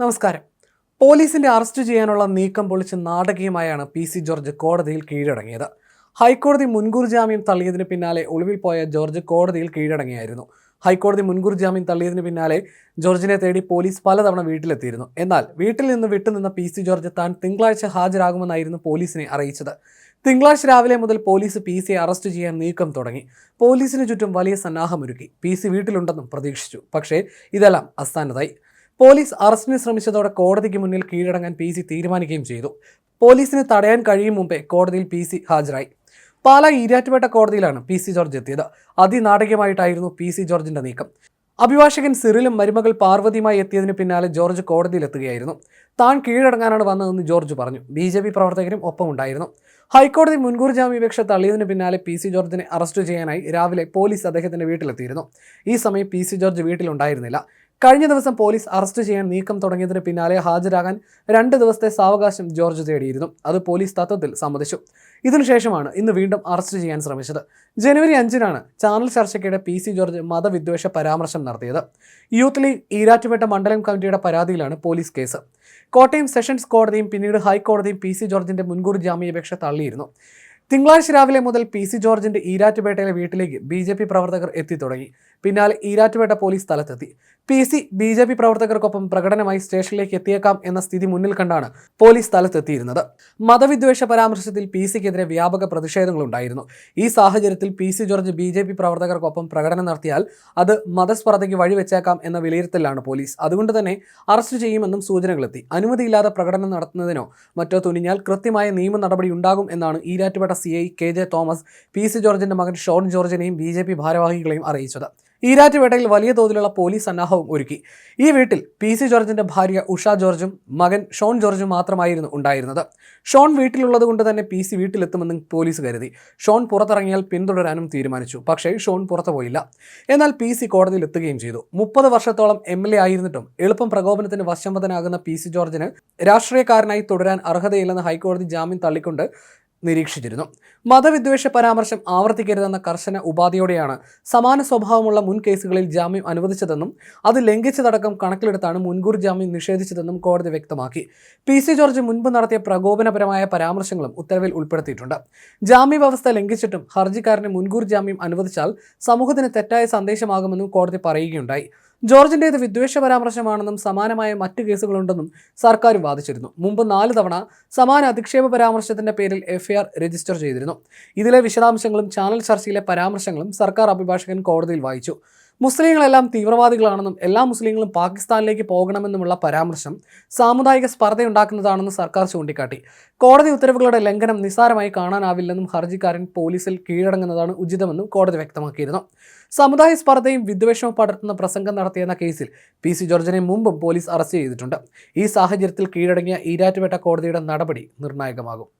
നമസ്കാരം. പോലീസിന്റെ അറസ്റ്റ് ചെയ്യാനുള്ള നീക്കം പൊളിച്ച് നാടകീയമായാണ് പി സി ജോർജ് കോടതിയിൽ കീഴടങ്ങിയത്. ഹൈക്കോടതി മുൻകൂർ ജാമ്യം തള്ളിയതിന് പിന്നാലെ ഒളിവിൽ പോയ ജോർജ് കോടതിയിൽ കീഴടങ്ങിയായിരുന്നു. ഹൈക്കോടതി മുൻകൂർ ജാമ്യം തള്ളിയതിന് പിന്നാലെ ജോർജിനെ തേടി പോലീസ് പലതവണ വീട്ടിലെത്തിയിരുന്നു. എന്നാൽ വീട്ടിൽ നിന്ന് വിട്ടുനിന്ന പി സി ജോർജ് താൻ തിങ്കളാഴ്ച ഹാജരാകുമെന്നായിരുന്നു പോലീസിനെ അറിയിച്ചത്. തിങ്കളാഴ്ച രാവിലെ മുതൽ പോലീസ് പി സിയെ അറസ്റ്റ് ചെയ്യാൻ നീക്കം തുടങ്ങി. പോലീസിന് ചുറ്റും വലിയ സന്നാഹമൊരുക്കി. പി സി വീട്ടിലുണ്ടെന്നും പ്രതീക്ഷിച്ചു. പക്ഷേ ഇതെല്ലാം അസ്ഥാനതായി പോലീസ് അറസ്റ്റിന് ശ്രമിച്ചതോടെ കോടതിക്ക് മുന്നിൽ കീഴടങ്ങാൻ പി സി തീരുമാനിക്കുകയും ചെയ്തു. പോലീസിന് തടയാൻ കഴിയും മുമ്പേ കോടതിയിൽ പി സി ഹാജരായി. പാലാ ഈരാറ്റുപേട്ട കോടതിയിലാണ് പി സി ജോർജ് എത്തിയത്. അതിനാടകീയമായിട്ടായിരുന്നു പി സി ജോർജിന്റെ നീക്കം. അഭിഭാഷകൻ സിറിലും മരുമകൾ പാർവതിയുമായി എത്തിയതിന് പിന്നാലെ ജോർജ് കോടതിയിലെത്തുകയായിരുന്നു. താൻ കീഴടങ്ങാനാണ് വന്നതെന്ന് ജോർജ് പറഞ്ഞു. ബി ജെ പി പ്രവർത്തകരും ഒപ്പമുണ്ടായിരുന്നു. ഹൈക്കോടതി മുൻകൂർ ജാമ്യാപേക്ഷ തള്ളിയതിന് പിന്നാലെ പി സി ജോർജിനെ അറസ്റ്റ് ചെയ്യാനായി രാവിലെ പോലീസ് അദ്ദേഹത്തിന്റെ വീട്ടിലെത്തിയിരുന്നു. ഈ സമയം പി സി ജോർജ് വീട്ടിലുണ്ടായിരുന്നില്ല. കഴിഞ്ഞ ദിവസം പോലീസ് അറസ്റ്റ് ചെയ്യാൻ നീക്കം തുടങ്ങിയതിന് പിന്നാലെ ഹാജരാകാൻ രണ്ട് ദിവസത്തെ സാവകാശം ജോർജ് തേടിയിരുന്നു. അത് പോലീസ് തത്വത്തിൽ സമ്മതിച്ചു. ഇതിനുശേഷമാണ് ഇന്ന് വീണ്ടും അറസ്റ്റ് ചെയ്യാൻ ശ്രമിച്ചത്. ജനുവരി അഞ്ചിനാണ് ചാനൽ ചർച്ചയ്ക്കിടെ പി സി ജോർജ് മതവിദ്വേഷ പരാമർശം നടത്തിയത്. യൂത്ത് ലീഗ് ഈരാറ്റുപേട്ട മണ്ഡലം കമ്മിറ്റിയുടെ പരാതിയിലാണ് പോലീസ് കേസ്. കോട്ടയം സെഷൻസ് കോടതിയും പിന്നീട് ഹൈക്കോടതിയും പി സി ജോർജിന്റെ മുൻകൂർ ജാമ്യാപേക്ഷ തള്ളിയിരുന്നു. തിങ്കളാഴ്ച രാവിലെ മുതൽ പി സി ജോർജിന്റെ ഈരാറ്റുപേട്ടയിലെ വീട്ടിലേക്ക് ബി ജെ പി പ്രവർത്തകർ എത്തിത്തുടങ്ങി പിന്നാലെ ഈരാറ്റുപേട്ട പോലീസ് സ്ഥലത്തെത്തി. P C B J P പ്രവർത്തകർക്കൊപ്പം പ്രകടനമായി സ്റ്റേഷനിലേക്ക് എത്തിയേക്കാം എന്ന സ്ഥിതി മുന്നിൽ കണ്ടാണ് പോലീസ് സ്ഥലത്തെത്തിയിരുന്നത്. മതവിദ്വേഷ പരാമർശത്തിൽ പി സിക്കെതിരെ വ്യാപക പ്രതിഷേധങ്ങളുണ്ടായിരുന്നു. ഈ സാഹചര്യത്തിൽ P C George B J P പ്രവർത്തകർക്കൊപ്പം പ്രകടനം നടത്തിയാൽ അത് മതസ്പർദ്ധയ്ക്ക് വഴിവെച്ചേക്കാം എന്ന വിലയിരുത്തലാണ് പോലീസ്. അതുകൊണ്ട് തന്നെ അറസ്റ്റ് ചെയ്യുമെന്നും സൂചനകളെത്തി. അനുമതിയില്ലാതെ പ്രകടനം നടത്തുന്നതിനോ മറ്റോ തുനിഞ്ഞാൽ കൃത്യമായ നിയമ നടപടി ഉണ്ടാകും എന്നാണ് Erattupetta C I K J Thomas P C ജോർജിന്റെ മകൻ ഷോൺ ജോർജിനെയും ബി ജെ പി ഭാരവാഹികളെയും അറിയിച്ചത്. ഈരാറ്റുപേട്ടയിൽ വലിയ തോതിലുള്ള പോലീസ് സന്നാഹവും ഒരുക്കി. ഈ വീട്ടിൽ പി സി ജോർജിന്റെ ഭാര്യ ഉഷ ജോർജും മകൻ ഷോൺ ജോർജും മാത്രമായിരുന്നു ഉണ്ടായിരുന്നത്. ഷോൺ വീട്ടിലുള്ളത് കൊണ്ട് തന്നെ പി സി വീട്ടിലെത്തുമെന്നും പോലീസ് കരുതി. ഷോൺ പുറത്തിറങ്ങിയാൽ പിന്തുടരാനും തീരുമാനിച്ചു. പക്ഷേ ഷോൺ പുറത്തു പോയില്ല. എന്നാൽ പി സി കോടതിയിൽ എത്തുകയും ചെയ്തു. മുപ്പത് വർഷത്തോളം എം എൽ എ ആയിരുന്നിട്ടും എളുപ്പം പ്രകോപനത്തിന് വശംവദനാകുന്ന പി സി ജോർജിന് രാഷ്ട്രീയക്കാരനായി തുടരാൻ അർഹതയില്ലെന്ന് ഹൈക്കോടതി ജാമ്യം തള്ളിക്കൊണ്ട് നിരീക്ഷിച്ചിരുന്നു. മതവിദ്വേഷ പരാമർശം ആവർത്തിക്കരുതെന്ന കർശന ഉപാധിയോടെയാണ് സമാന സ്വഭാവമുള്ള മുൻ കേസുകളിൽ ജാമ്യം അനുവദിച്ചതെന്നും അത് ലംഘിച്ചതടക്കം കണക്കിലെടുത്താണ് മുൻകൂർ ജാമ്യം നിഷേധിച്ചതെന്നും കോടതി വ്യക്തമാക്കി. പി സി ജോർജ് മുൻപ് നടത്തിയ പ്രകോപനപരമായ പരാമർശങ്ങളും ഉത്തരവിൽ ഉൾപ്പെടുത്തിയിട്ടുണ്ട്. ജാമ്യ വ്യവസ്ഥ ലംഘിച്ചിട്ടും ഹർജിക്കാരന് മുൻകൂർ ജാമ്യം അനുവദിച്ചാൽ സമൂഹത്തിന് തെറ്റായ സന്ദേശമാകുമെന്നും കോടതി പറയുകയുണ്ടായി. ജോർജിന്റേത് വിദ്വേഷ പരാമർശമാണെന്നും സമാനമായ മറ്റു കേസുകളുണ്ടെന്നും സർക്കാരും വാദിച്ചിരുന്നു. മുമ്പ് നാല് തവണ സമാന അധിക്ഷേപ പരാമർശത്തിന്റെ പേരിൽ എഫ്ഐആർ രജിസ്റ്റർ ചെയ്തിരുന്നു. ഇതിലെ വിശദാംശങ്ങളും ചാനൽ ചർച്ചയിലെ പരാമർശങ്ങളും സർക്കാർ അഭിഭാഷകൻ കോടതിയിൽ വായിച്ചു. മുസ്ലിങ്ങളെല്ലാം തീവ്രവാദികളാണെന്നും എല്ലാ മുസ്ലിങ്ങളും പാകിസ്ഥാനിലേക്ക് പോകണമെന്നുമുള്ള പരാമർശം സാമുദായിക സ്പർദ്ധയുണ്ടാക്കുന്നതാണെന്ന് സർക്കാർ ചൂണ്ടിക്കാട്ടി. കോടതി ഉത്തരവുകളുടെ ലംഘനം നിസ്സാരമായി കാണാനാവില്ലെന്നും ഹർജിക്കാരൻ പോലീസിൽ കീഴടങ്ങുന്നതാണ് ഉചിതമെന്നും കോടതി വ്യക്തമാക്കിയിരുന്നു. സമുദായ സ്പർദ്ധയും വിദ്വേഷവും പടർത്തുന്ന പ്രസംഗം നടത്തിയെന്ന കേസിൽ പി സി ജോർജിനെ മുമ്പും പോലീസ് അറസ്റ്റ് ചെയ്തിട്ടുണ്ട്. ഈ സാഹചര്യത്തിൽ കീഴടങ്ങിയ ഈരാറ്റുപേട്ട കോടതിയുടെ നടപടി നിർണായകമാകും.